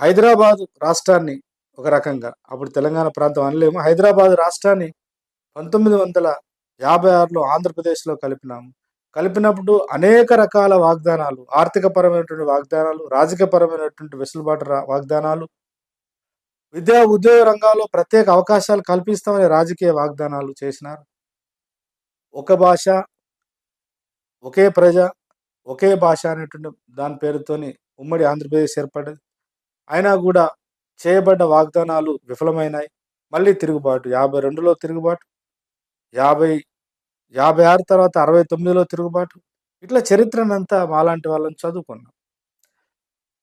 హైదరాబాద్ రాష్ట్రాన్ని ఒక రకంగా అప్పుడు తెలంగాణ ప్రాంతం అనలేము. హైదరాబాద్ రాష్ట్రాన్ని పంతొమ్మిది వందల యాభై ఆరులో ఆంధ్రప్రదేశ్లో కలిపినాము. కలిపినప్పుడు అనేక రకాల వాగ్దానాలు ఆర్థికపరమైనటువంటి వాగ్దానాలు రాజకీయపరమైనటువంటి వెసులుబాటు వాగ్దానాలు విద్యా ఉద్యోగ రంగాల్లో ప్రత్యేక అవకాశాలు కల్పిస్తామని రాజకీయ వాగ్దానాలు చేసినారు. ఒక భాష ఒకే ప్రజ ఒకే భాష అనేటువంటి దాని పేరుతోని ఉమ్మడి ఆంధ్రప్రదేశ్ ఏర్పడ్డది. అయినా కూడా చేయబడ్డ వాగ్దానాలు విఫలమైనాయి. మళ్ళీ తిరుగుబాటు. యాభై రెండులో తిరుగుబాటు. యాభై యాభై ఆరు తర్వాత అరవై తొమ్మిదిలో తిరుగుబాటు. ఇట్లా చరిత్రనంతా మాలాంటి వాళ్ళని చదువుకున్నాం.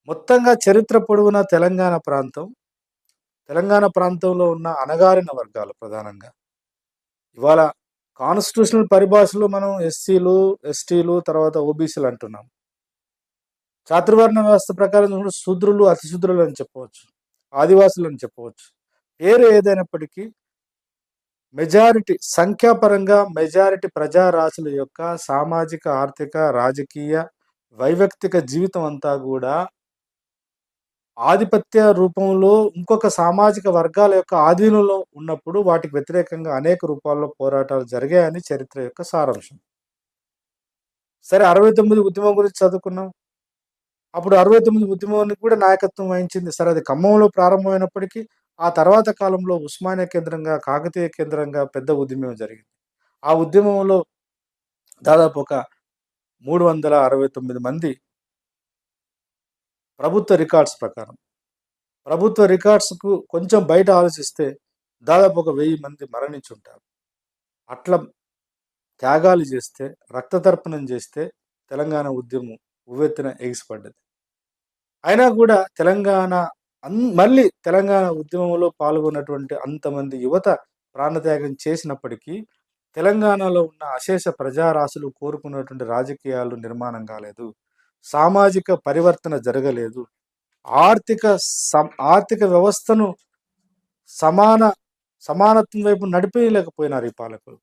మొత్తంగా చరిత్ర పొడవున తెలంగాణ ప్రాంతం తెలంగాణ ప్రాంతంలో ఉన్న అణగారిన వర్గాలు ప్రధానంగా. ఇవాళ కాన్స్టిట్యూషనల్ పరిభాషలో మనం ఎస్సీలు ఎస్టీలు తర్వాత ఓబీసీలు అంటున్నాం. చాతుర్వర్ణ వ్యవస్థ ప్రకారం కూడా శూద్రులు అతిశూద్రులు అని చెప్పవచ్చు. ఆదివాసులు అని చెప్పవచ్చు. పేరు ఏదైనప్పటికీ మెజారిటీ సంఖ్యాపరంగా మెజారిటీ ప్రజారాశుల యొక్క సామాజిక ఆర్థిక రాజకీయ వైవక్తిక జీవితం అంతా కూడా ఆధిపత్య రూపంలో ఇంకొక సామాజిక వర్గాల యొక్క ఆధీనంలో ఉన్నప్పుడు వాటికి వ్యతిరేకంగా అనేక రూపాల్లో పోరాటాలు జరిగాయని చరిత్ర యొక్క సారాంశం. సరే అరవై తొమ్మిది ఉద్యమం గురించి చదువుకున్నాం. అప్పుడు అరవై తొమ్మిది ఉద్యమానికి కూడా నాయకత్వం వహించింది. సరే అది ఖమ్మంలో ప్రారంభమైనప్పటికీ ఆ తర్వాత కాలంలో ఉస్మానియా కేంద్రంగా కాకతీయ కేంద్రంగా పెద్ద ఉద్యమం జరిగింది. ఆ ఉద్యమంలో దాదాపు ఒక మూడు వందల అరవై తొమ్మిది మంది ప్రభుత్వ రికార్డ్స్ ప్రకారం ప్రభుత్వ రికార్డ్స్కు కొంచెం బయట ఆలోచిస్తే దాదాపు ఒక వెయ్యి మంది మరణించుంటారు. అట్లా త్యాగాలు చేస్తే రక్తతర్పణం చేస్తే తెలంగాణ ఉద్యమం ఉవ్వెత్తున ఎగిసిపడ్డది. అయినా కూడా తెలంగాణ అన్ మళ్ళీ తెలంగాణ ఉద్యమంలో పాల్గొన్నటువంటి అంతమంది యువత ప్రాణత్యాగం చేసినప్పటికీ తెలంగాణలో ఉన్న అశేష ప్రజారాశులు కోరుకున్నటువంటి రాజకీయాలు నిర్మాణం కాలేదు. సామాజిక పరివర్తన జరగలేదు. ఆర్థిక సం- ఆర్థిక వ్యవస్థను సమాన సమానత్వం వైపు నడిపేయలేకపోయినారు ఈ పాలకులు.